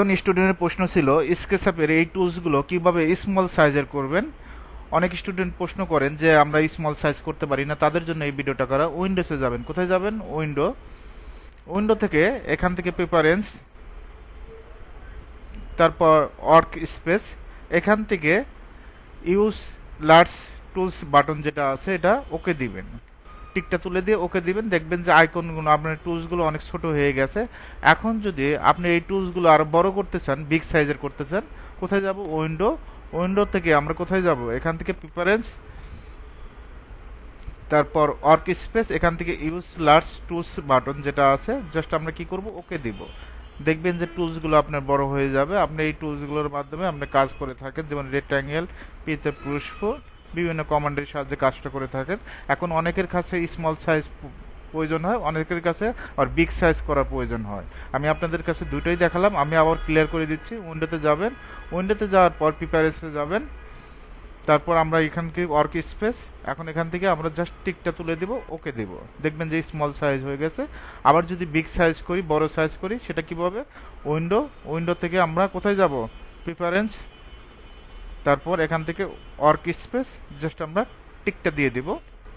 একজন স্টুডেন্টের প্রশ্ন ছিল স্কেচআপের এই টুলসগুলো কীভাবে স্মল সাইজের করবেন? অনেক স্টুডেন্ট প্রশ্ন করেন যে, আমরা স্মল সাইজ করতে পারি না, তাদের জন্য এই ভিডিওটা করা। উইন্ডোসে যাবেন। কোথায় যাবেন? উইন্ডো উইন্ডো থেকে এখান থেকে প্রিপারেন্স তারপর অর্ক স্পেস এখান থেকে ইউজ লার্জ টুলস বাটন যেটা আছে, এটা ওকে দিবেন। টিকটা তুলে দিয়ে ওকে দিবেন, দেখবেন যে আইকনগুলো আপনার টুলসগুলো অনেক ছোট হয়ে গেছে। এখন যদি আপনি এই টুলসগুলো আরও বড় করতে চান বিগ সাইজের করতে চান, কোথায় যাব? উইন্ডো উইন্ডো থেকে আমরা কোথায় যাব? এখান থেকে প্রিফারেন্স তারপর অর্ক স্পেস এখান থেকে ইউজ লার্জ টুলস বাটন যেটা আছে জাস্ট আমরা কি করব? ওকে দিব। দেখবেন যে টুলসগুলো আপনার বড় হয়ে যাবে। আপনি এই টুলসগুলোর মাধ্যমে আপনি কাজ করে থাকেন, যেমন রেক্ট্যাঙ্গেল পিতে পুষ্প বিভিন্ন কমান্ডের সাহায্যে কাজটা করে থাকেন। এখন অনেকের কাছে স্মল সাইজ প্রয়োজন হয়, অনেকের কাছে আর বিগ সাইজ করার প্রয়োজন হয়। আমি আপনাদের কাছে দুটোই দেখালাম, আমি আবার ক্লিয়ার করে দিচ্ছি। উইন্ডোতে যাবেন উইন্ডোতে যাওয়ার পর প্রিপারেন্সে যাবেন। তারপর আমরা এখান থেকে ওয়ার্ক স্পেস এখন এখান থেকে আমরা জাস্ট টিকটা তুলে দিব ওকে দিব। দেখবেন যে স্মল সাইজ হয়ে গেছে। আবার যদি বিগ সাইজ করি, বড় সাইজ করি, সেটা কীভাবে? উইন্ডো উইন্ডো থেকে আমরা কোথায় যাব? প্রিফারেন্স তারপর এখান থেকে ওয়ার্ক স্পেস জাস্ট আমরা টিকটা দিয়ে দিব।